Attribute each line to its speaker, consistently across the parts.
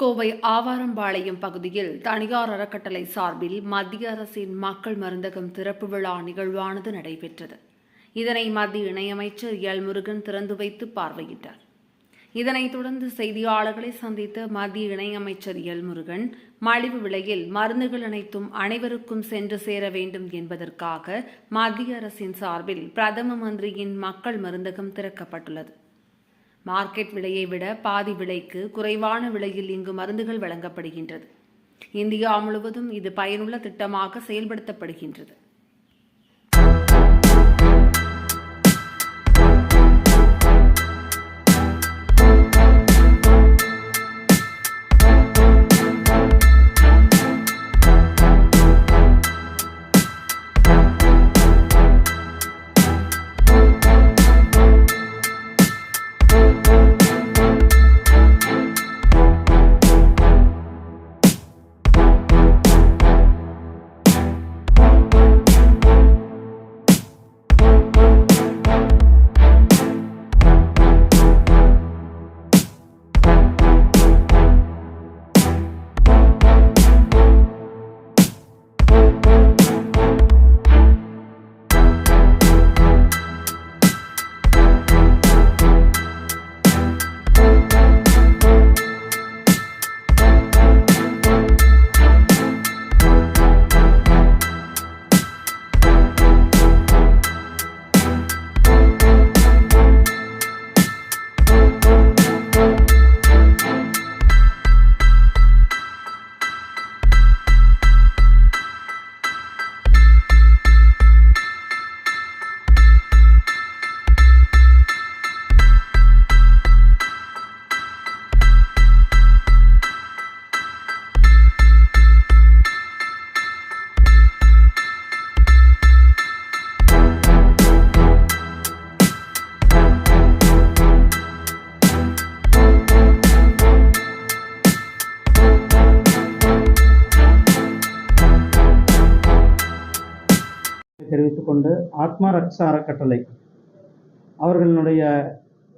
Speaker 1: கோவை ஆவாரம்பாளையம் பகுதியில் தனியார் அறக்கட்டளை சார்பில் மத்திய அரசின் மக்கள் மருந்தகம் திறப்பு விழா நிகழ்வானது நடைபெற்றது. இதனை மத்திய இணையமைச்சர் எல் முருகன் திறந்து வைத்து பார்வையிட்டார். இதனைத் தொடர்ந்து செய்தியாளர்களை சந்தித்த மத்திய இணையமைச்சர் எல் முருகன் மலிவு விலையில் மருந்துகள் அனைத்தும் அனைவருக்கும் சென்று சேர வேண்டும் என்பதற்காக மத்திய அரசின் சார்பில் பிரதம மந்திரியின் மக்கள் மருந்தகம் திறக்கப்பட்டுள்ளது. மார்க்கெட் விலையை விட பாதி விலைக்கு குறைவான விலையில் இங்கு மருந்துகள் வழங்கப்படுகின்றது. இந்தியா முழுவதும் இது பயனுள்ள திட்டமாக செயல்படுத்தப்படுகின்றது.
Speaker 2: தெரிவித்துக்கொண்டு ஆத்மா ரக்ஷா அறக்கட்டளை அவர்களுடைய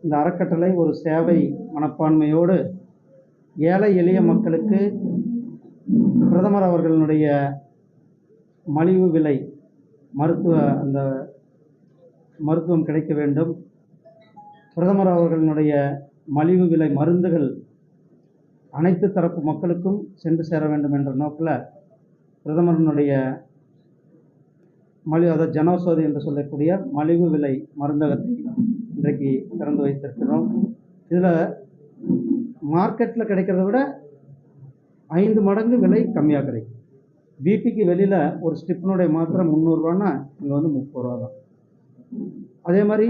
Speaker 2: இந்த அறக்கட்டளை ஒரு சேவை மனப்பான்மையோடு ஏழை எளிய மக்களுக்கு பிரதமர் அவர்களுடைய மலிவு விலை மருத்துவ அந்த மருத்துவம் கிடைக்க வேண்டும். பிரதமர் அவர்களுடைய மலிவு விலை மருந்துகள் அனைத்து தரப்பு மக்களுக்கும் சென்று சேர வேண்டும் என்ற நோக்கில் பிரதமரினுடைய மலி அதாவது ஜனௌஷதி என்று சொல்லக்கூடிய மலிவு விலை மருந்தகத்தை இன்றைக்கு திறந்து வைத்திருக்கிறோம். இதில் மார்க்கெட்டில் கிடைக்கிறத விட ஐந்து மடங்கு விலை கம்மியாக கிடைக்கும். பிபிக்கு வெளியில் ஒரு ஸ்டிப்னுடைய மாத்திரை முந்நூறுரூவான்னா இங்கே வந்து முப்பது ரூபா தான். அதே மாதிரி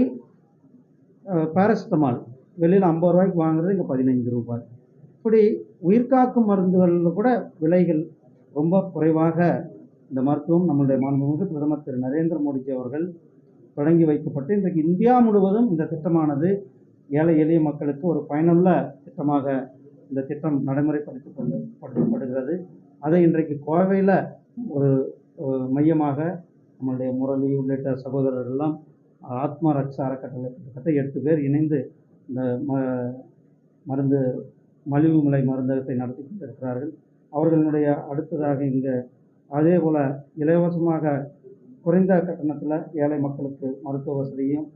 Speaker 2: பேரசிட்டமால் வெளியில் ஐம்பது ரூபாய்க்கு வாங்குறது இங்கே பதினைந்து ரூபாய். இப்படி உயிர்காக்கும் மருந்துகளில் கூட விலைகள் ரொம்ப குறைவாக இந்த மருத்துவம் நம்மளுடைய மாண்புமிகு பிரதமர் திரு. நரேந்திர மோடிஜி அவர்கள் தொடங்கி வைக்கப்பட்டு இன்றைக்கு இந்தியா முழுவதும் இந்த திட்டமானது ஏழை எளிய மக்களுக்கு ஒரு பயனுள்ள திட்டமாக இந்த திட்டம் நடைமுறைப்படுத்தி கொண்டு படுத்தப்படுகிறது. அதை இன்றைக்கு கோவையில் ஒரு மையமாக நம்மளுடைய முரளி உள்ளிட்ட சகோதரர்கள் எல்லாம் ஆத்மா ரக்ஷா அறக்கட்டளை கிட்டத்தட்ட எட்டு பேர் இணைந்து இந்த ம மருந்து மலிவு விலை மருந்தகத்தை நடத்தி கொண்டிருக்கிறார்கள். அவர்களுடைய அடுத்ததாக இங்கே அதே போல் இலவசமாக குறைந்த கட்டணத்தில் ஏழை மக்களுக்கு மருத்துவ வசதியும்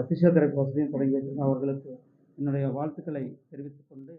Speaker 2: ஃபிசியோதெரப்பி வசதியும் தொடங்கி வைத்திருந்த அவர்களுக்கு என்னுடைய வாழ்த்துக்களை தெரிவித்துக்கொண்டு